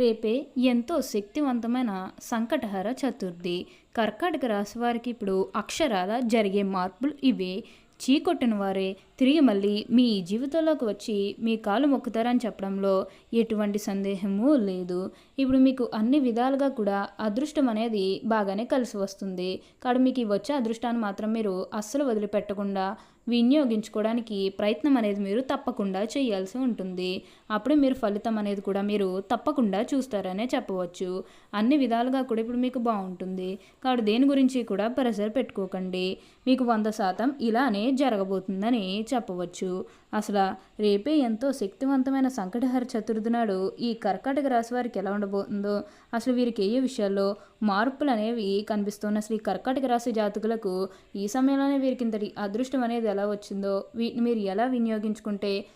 రేపే ఎంతో శక్తివంతమైన సంకటహర చతుర్థి. కర్కాటక రాశి వారికి ఇప్పుడు అక్షరాల జరిగే మార్పులు ఇవే. చీకొట్టిన వారే తిరిగి మళ్ళీ మీ జీవితంలోకి వచ్చి మీ కాలు మొక్కుతారని చెప్పడంలో ఎటువంటి సందేహము లేదు. ఇప్పుడు మీకు అన్ని విధాలుగా కూడా అదృష్టం అనేది బాగానే కలిసి వస్తుంది. కాదు మీకు వచ్చే అదృష్టాన్ని మాత్రం మీరు అస్సలు వదిలిపెట్టకుండా వినియోగించుకోవడానికి ప్రయత్నం అనేది మీరు తప్పకుండా చేయాల్సి ఉంటుంది. అప్పుడే మీరు ఫలితం అనేది కూడా మీరు తప్పకుండా చూస్తారనే చెప్పవచ్చు. అన్ని విధాలుగా కూడా ఇప్పుడు మీకు బాగుంటుంది. కాబట్టి దేని గురించి కూడా ప్రెషర్ పెట్టుకోకండి. మీకు వంద శాతం ఇలానే జరగబోతుందని చెప్పవచ్చు. అసలు రేపే ఎంతో శక్తివంతమైన సంకటహర చతుర్థి నాడు ఈ కర్కాటక రాశి వారికి ఎలా ఉండబోతుందో అసలు వీరికి ఏ విషయాల్లో మార్పులు అనేవి కనిపిస్తున్న అసలు ఈ కర్కాటక రాశి జాతకులకు ఈ సమయంలోనే వీరికి ఇంతటి అదృష్టం అనేది ఎలా వచ్చిందో వీటిని మీరు ఎలా వినియోగించుకుంటే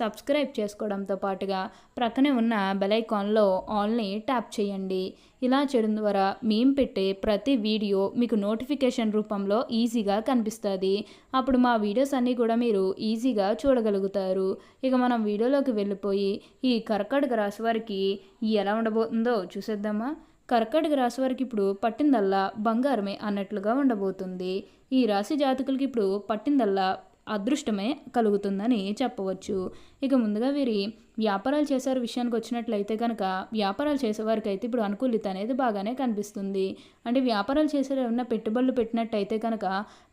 సబ్స్క్రైబ్ చేసుకోవడంతో పాటుగా ప్రక్కనే ఉన్న బెలైకాన్లో ఆల్ని ట్యాప్ చేయండి. ఇలా చేయడం ద్వారా మేము పెట్టే ప్రతి వీడియో మీకు నోటిఫికేషన్ రూపంలో ఈజీగా కనిపిస్తుంది. అప్పుడు మా వీడియోస్ అన్నీ కూడా మీరు ఈజీగా చూడగలుగుతారు. ఇక మనం వీడియోలోకి వెళ్ళిపోయి ఈ కర్కాటక రాశి వారికి ఎలా ఉండబోతుందో చూసేద్దామా? కర్కాటక రాశి వారికి ఇప్పుడు పట్టిందల్లా బంగారమే అన్నట్లుగా ఉండబోతుంది. ఈ రాశి జాతకులకి ఇప్పుడు పట్టిందల్లా అదృష్టమే కలుగుతుందని చెప్పవచ్చు. ఇక ముందుగా వీరి వ్యాపారాలు చేసే విషయానికి వచ్చినట్లయితే కనుక వ్యాపారాలు చేసేవారికి అయితే ఇప్పుడు అనుకూలిత అనేది బాగానే కనిపిస్తుంది. అంటే వ్యాపారాలు చేసే ఉన్న పెట్టుబడులు పెట్టినట్టయితే కనుక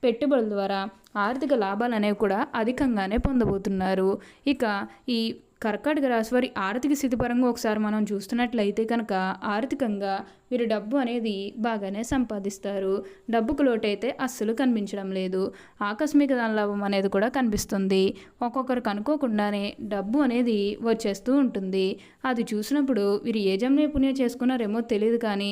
పెట్టుబడుల ద్వారా ఆర్థిక లాభాలు అనేవి కూడా అధికంగానే పొందబోతున్నారు. ఇక ఈ కర్కాటక రాశి వారి ఆర్థిక స్థితి పరంగా ఒకసారి మనం చూస్తున్నట్లయితే కనుక ఆర్థికంగా వీరు డబ్బు అనేది బాగానే సంపాదిస్తారు. డబ్బుకు లోటైతే అస్సలు కనిపించడం లేదు. ఆకస్మిక ధనలాభం అనేది కూడా కనిపిస్తుంది. ఒక్కొక్కరికి అనుకోకుండానే డబ్బు అనేది వచ్చేస్తూ ఉంటుంది. అది చూసినప్పుడు వీరు ఏ జం నైపుణ్యం చేసుకున్నారేమో తెలియదు కానీ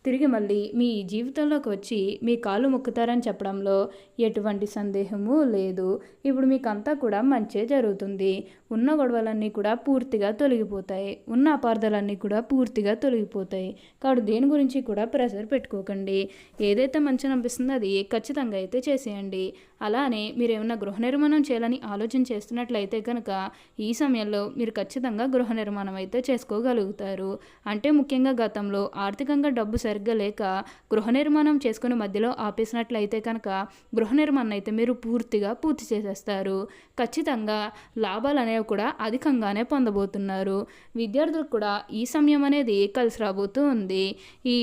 తిరిగి మళ్ళీ మీ జీవితంలోకి వచ్చి మీ కాళ్ళు మొక్కుతారని చెప్పడంలో ఎటువంటి సందేహము లేదు. ఇప్పుడు మీకంతా కూడా మంచే జరుగుతుంది. ఉన్న గొడవలన్నీ కూడా పూర్తిగా తొలగిపోతాయి. ఉన్న అపార్థాలన్నీ కూడా పూర్తిగా తొలగిపోతాయి. కాబట్టి దేని గురించి కూడా ప్రెషర్ పెట్టుకోకండి. ఏదైతే మంచి అనిపిస్తుందో అది ఖచ్చితంగా అయితే చేసేయండి. అలానే మీరు ఏమైనా గృహ నిర్మాణం చేయాలని ఆలోచన చేస్తున్నట్లయితే కనుక ఈ సమయంలో మీరు ఖచ్చితంగా గృహ నిర్మాణం అయితే చేసుకోగలుగుతారు. అంటే ముఖ్యంగా గతంలో ఆర్థికంగా డబ్బు సరిగ్గా లేక గృహ నిర్మాణం చేసుకుని మధ్యలో ఆపేసినట్లయితే కనుక గృహ నిర్మాణం అయితే మీరు పూర్తిగా పూర్తి చేసేస్తారు. ఖచ్చితంగా లాభాలు అనేవి కూడా అధికంగానే పొందబోతున్నారు. విద్యార్థులకు కూడా ఈ సమయం అనేది కలిసి రాబోతూ ఉంది. ఈ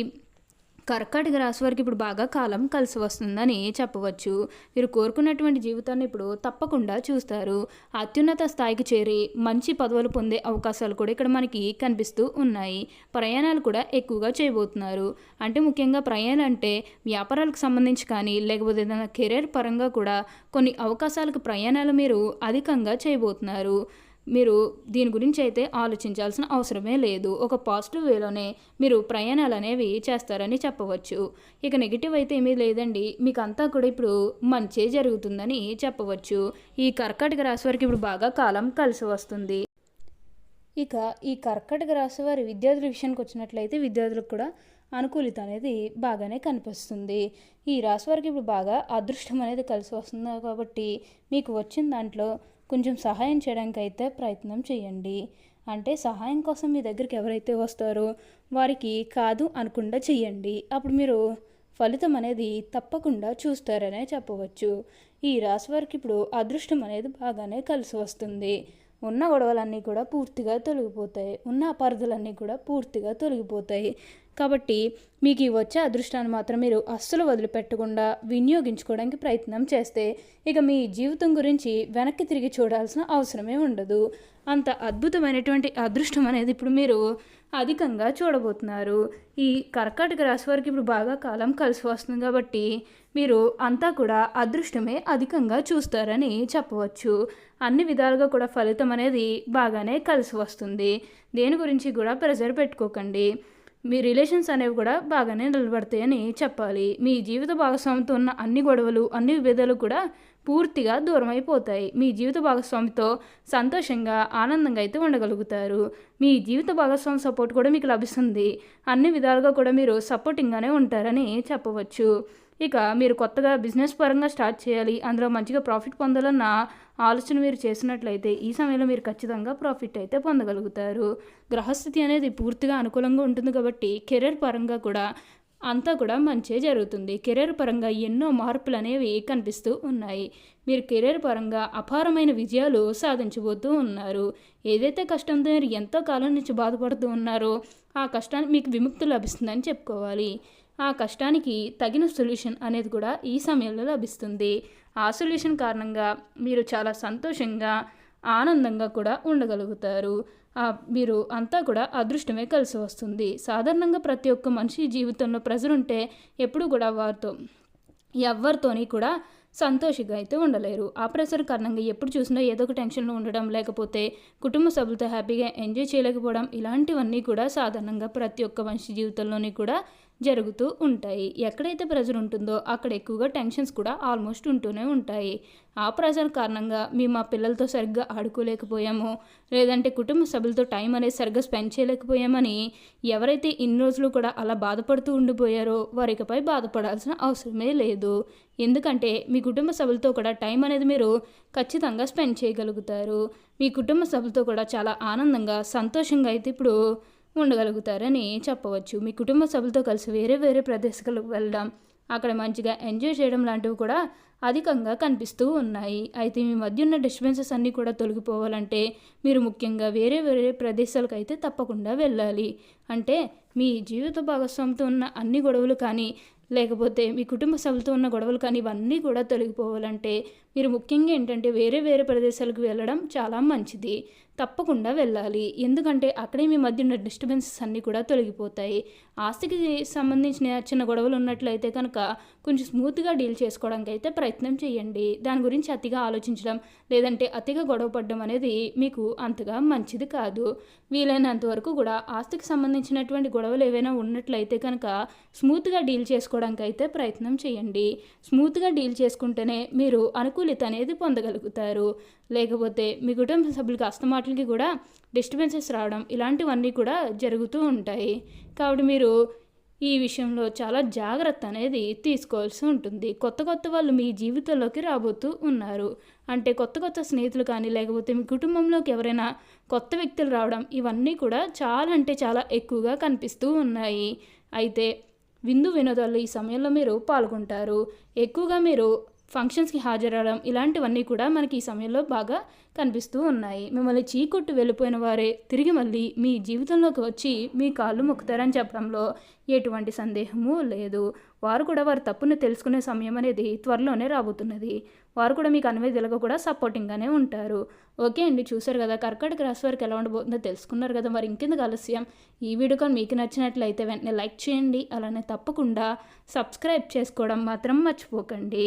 కర్కాటక రాశి వారికి ఇప్పుడు బాగా కాలం కలిసి వస్తుందని చెప్పవచ్చు. వీరు కోరుకున్నటువంటి జీవితాన్ని ఇప్పుడు తప్పకుండా చూస్తారు. అత్యున్నత స్థాయికి చేరి మంచి పదవులు పొందే అవకాశాలు కూడా ఇక్కడ మనకి కనిపిస్తూ ఉన్నాయి. ప్రయాణాలు కూడా ఎక్కువగా చేయబోతున్నారు. అంటే ముఖ్యంగా ప్రయాణం అంటే వ్యాపారాలకు సంబంధించి కానీ లేకపోతే ఏదైనా కెరీర్ పరంగా కూడా కొన్ని అవకాశాలకు ప్రయాణాలు మీరు అధికంగా చేయబోతున్నారు. మీరు దీని గురించి అయితే ఆలోచించాల్సిన అవసరమే లేదు. ఒక పాజిటివ్ వేలోనే మీరు ప్రయాణాలు అనేవి చేస్తారని చెప్పవచ్చు. ఇక నెగిటివ్ అయితే ఏమీ లేదండి. మీకు అంతా కూడా ఇప్పుడు మంచే జరుగుతుందని చెప్పవచ్చు. ఈ కర్కాటక రాశి వారికి ఇప్పుడు బాగా కాలం కలిసి వస్తుంది. ఇక ఈ కర్కాటక రాశి వారి విద్యార్థుల విషయానికి వచ్చినట్లయితే విద్యార్థులకు కూడా అనుకూలిత అనేది బాగానే కనిపిస్తుంది. ఈ రాశి వారికి ఇప్పుడు బాగా అదృష్టం అనేది కలిసి వస్తుంది కాబట్టి మీకు వచ్చిన దాంట్లో కొంచెం సహాయం చేయడానికి అయితే ప్రయత్నం చేయండి. అంటే సహాయం కోసం మీ దగ్గరికి ఎవరైతే వస్తారో వారికి కాదు అనకుండా చెయ్యండి అప్పుడు మీరు ఫలితం అనేది తప్పకుండా చూస్తారనే చెప్పవచ్చు. ఈ రాశి వారికి ఇప్పుడు అదృష్టం అనేది బాగానే కలిసి వస్తుంది. ఉన్న గొడవలన్నీ కూడా పూర్తిగా తొలగిపోతాయి. ఉన్న అపార్థులన్నీ కూడా పూర్తిగా తొలగిపోతాయి. కాబట్టి మీకు ఈ వచ్చే అదృష్టాన్ని మాత్రం మీరు అస్సలు వదిలిపెట్టకుండా వినియోగించుకోవడానికి ప్రయత్నం చేస్తే ఇక మీ జీవితం గురించి వెనక్కి తిరిగి చూడాల్సిన అవసరమే ఉండదు. అంత అద్భుతమైనటువంటి అదృష్టం అనేది ఇప్పుడు మీరు అధికంగా చూడబోతున్నారు. ఈ కర్కాటక రాశి వారికి ఇప్పుడు బాగా కాలం కలిసి వస్తుంది కాబట్టి మీరు అంతా కూడా అదృష్టమే అధికంగా చూస్తారని చెప్పవచ్చు. అన్ని విధాలుగా కూడా ఫలితం అనేది బాగానే కలిసి వస్తుంది. దేని గురించి కూడా ప్రెజర్ పెట్టుకోకండి. మీ రిలేషన్స్ అనేవి కూడా బాగానే నిలబడతాయని చెప్పాలి. మీ జీవిత భాగస్వామితో ఉన్న అన్ని గొడవలు అన్ని విభేదాలు కూడా పూర్తిగా దూరం అయిపోతాయి మీ జీవిత భాగస్వామితో సంతోషంగా ఆనందంగా అయితే ఉండగలుగుతారు. మీ జీవిత భాగస్వామి సపోర్ట్ కూడా మీకు లభిస్తుంది. అన్ని విధాలుగా కూడా మీరు సపోర్టింగ్గానే ఉంటారని చెప్పవచ్చు. ఇక మీరు కొత్తగా బిజినెస్ పరంగా స్టార్ట్ చేయాలి అందులో మంచిగా ప్రాఫిట్ పొందాలన్న ఆలోచన మీరు చేసినట్లయితే ఈ సమయంలో మీరు ఖచ్చితంగా ప్రాఫిట్ అయితే పొందగలుగుతారు. గ్రహస్థితి అనేది పూర్తిగా అనుకూలంగా ఉంటుంది కాబట్టి కెరీర్ పరంగా కూడా అంతా కూడా మంచే జరుగుతుంది. కెరీర్ పరంగా ఎన్నో మార్పులు అనేవి కనిపిస్తూ ఉన్నాయి. మీరు కెరీర్ పరంగా అపారమైన విజయాలు సాధించబోతూ ఉన్నారు. ఏదైతే కష్టంతో మీరు ఎంతో కాలం నుంచి బాధపడుతూ ఉన్నారో ఆ కష్టానికి మీకు విముక్తి లభిస్తుందని చెప్పుకోవాలి. ఆ కష్టానికి తగిన సొల్యూషన్ అనేది కూడా ఈ సమయంలో లభిస్తుంది. ఆ సొల్యూషన్ కారణంగా మీరు చాలా సంతోషంగా ఆనందంగా కూడా ఉండగలుగుతారు. మీరు అంతా కూడా అదృష్టమే కలిసి వస్తుంది. సాధారణంగా ప్రతి ఒక్క మనిషి జీవితంలో ప్రెజర్ ఉంటే ఎప్పుడు కూడా వారితో ఎవరితోని కూడా సంతోషంగా అయితే ఉండలేరు. ఆ ప్రెషర్ కారణంగా ఎప్పుడు చూసినా ఏదో ఒక టెన్షన్లో ఉండడం లేకపోతే కుటుంబ సభ్యులతో హ్యాపీగా ఎంజాయ్ చేయలేకపోవడం ఇలాంటివన్నీ కూడా సాధారణంగా ప్రతి ఒక్క మనిషి జీవితంలోని కూడా జరుగుతూ ఉంటాయి. ఎక్కడైతే ప్రెజర్ ఉంటుందో అక్కడ ఎక్కువగా టెన్షన్స్ కూడా ఆల్మోస్ట్ ఉంటూనే ఉంటాయి. ఆ ప్రెజర్ కారణంగా మేము మా పిల్లలతో సరిగ్గా ఆడుకోలేకపోయాము. లేదంటే కుటుంబ సభ్యులతో టైం అనేది సరిగ్గా స్పెండ్ చేయలేకపోయామని ఎవరైతే ఇన్ని రోజులు కూడా అలా బాధపడుతూ ఉండిపోయారో వారికపై బాధపడాల్సిన అవసరమే లేదు. ఎందుకంటే మీ కుటుంబ సభ్యులతో కూడా టైం అనేది మీరు ఖచ్చితంగా స్పెండ్ చేయగలుగుతారు. మీ కుటుంబ సభ్యులతో కూడా చాలా ఆనందంగా సంతోషంగా అయితే ఇప్పుడు ఉండగలుగుతారని చెప్పవచ్చు. మీ కుటుంబ సభ్యులతో కలిసి వేరే వేరే ప్రదేశాలకు వెళ్ళడం అక్కడ మంచిగా ఎంజాయ్ చేయడం లాంటివి కూడా అధికంగా కనిపిస్తూ ఉన్నాయి. అయితే మీ మధ్య ఉన్న డిస్టర్బెన్సెస్ అన్నీ కూడా తొలగిపోవాలంటే మీరు ముఖ్యంగా వేరే వేరే ప్రదేశాలకు అయితే తప్పకుండా వెళ్ళాలి. అంటే మీ జీవిత భాగస్వామితో ఉన్న అన్ని గొడవలు కానీ లేకపోతే మీ కుటుంబ సభ్యులతో ఉన్న గొడవలు కానీ ఇవన్నీ కూడా తొలగిపోవాలంటే మీరు ముఖ్యంగా ఏంటంటే వేరే వేరే ప్రదేశాలకు వెళ్ళడం చాలా మంచిది. తప్పకుండా వెళ్ళాలి. ఎందుకంటే అక్కడే మీ మధ్య ఉన్న డిస్టర్బెన్సెస్ అన్నీ కూడా తొలగిపోతాయి. ఆస్తికి సంబంధించిన చిన్న గొడవలు ఉన్నట్లయితే కనుక కొంచెం స్మూత్గా డీల్ చేసుకోవడానికి అయితే ప్రయత్నం చేయండి. దాని గురించి అతిగా ఆలోచించడం లేదంటే అతిగా గొడవ పడడం అనేది మీకు అంతగా మంచిది కాదు. వీలైనంత వరకు కూడా ఆస్తికి సంబంధించినటువంటి గొడవలు ఏవైనా ఉన్నట్లయితే కనుక స్మూత్గా డీల్ చేసుకోవడానికి అయితే ప్రయత్నం చేయండి. స్మూత్గా డీల్ చేసుకుంటేనే మీరు అనుకూలిత అనేది పొందగలుగుతారు. లేకపోతే మీ కుటుంబ సభ్యులకి అస్తమాటలకి కూడా డిస్టర్బెన్సెస్ రావడం ఇలాంటివన్నీ కూడా జరుగుతూ ఉంటాయి. కాబట్టి మీరు ఈ విషయంలో చాలా జాగ్రత్త అనేది తీసుకోవాల్సి ఉంటుంది. కొత్త కొత్త వాళ్ళు మీ జీవితంలోకి రాబోతూ ఉన్నారు. అంటే కొత్త కొత్త స్నేహితులు కానీ లేకపోతే మీ కుటుంబంలోకి ఎవరైనా కొత్త వ్యక్తులు రావడం ఇవన్నీ కూడా చాలా అంటే చాలా ఎక్కువగా కనిపిస్తూ ఉన్నాయి. అయితే విందు వినోదాలు ఈ సమయంలో మీరు పాల్గొంటారు. ఎక్కువగా మీరు ఫంక్షన్స్కి హాజరవడం ఇలాంటివన్నీ కూడా మనకి ఈ సమయంలో బాగా కనిపిస్తూ ఉన్నాయి. మిమ్మల్ని చీకొట్టు వెళ్ళిపోయిన వారే తిరిగి మళ్ళీ మీ జీవితంలోకి వచ్చి మీ కాళ్ళు మొక్కుతారని చెప్పడంలో ఎటువంటి సందేహము లేదు. వారు కూడా వారి తప్పును తెలుసుకునే సమయం అనేది త్వరలోనే రాబోతున్నది. వారు కూడా మీకు అన్వేదిలుగా కూడా సపోర్టింగ్గానే ఉంటారు. ఓకే అండి చూసారు కదా కర్కాటక రాశి వారికి ఎలా ఉండబోతుందో తెలుసుకున్నారు కదా మరి ఇంకెందుకు ఆలస్యం? ఈ వీడియో కానీ మీకు నచ్చినట్లయితే వెంటనే లైక్ చేయండి. అలానే తప్పకుండా సబ్స్క్రైబ్ చేసుకోవడం మాత్రం మర్చిపోకండి.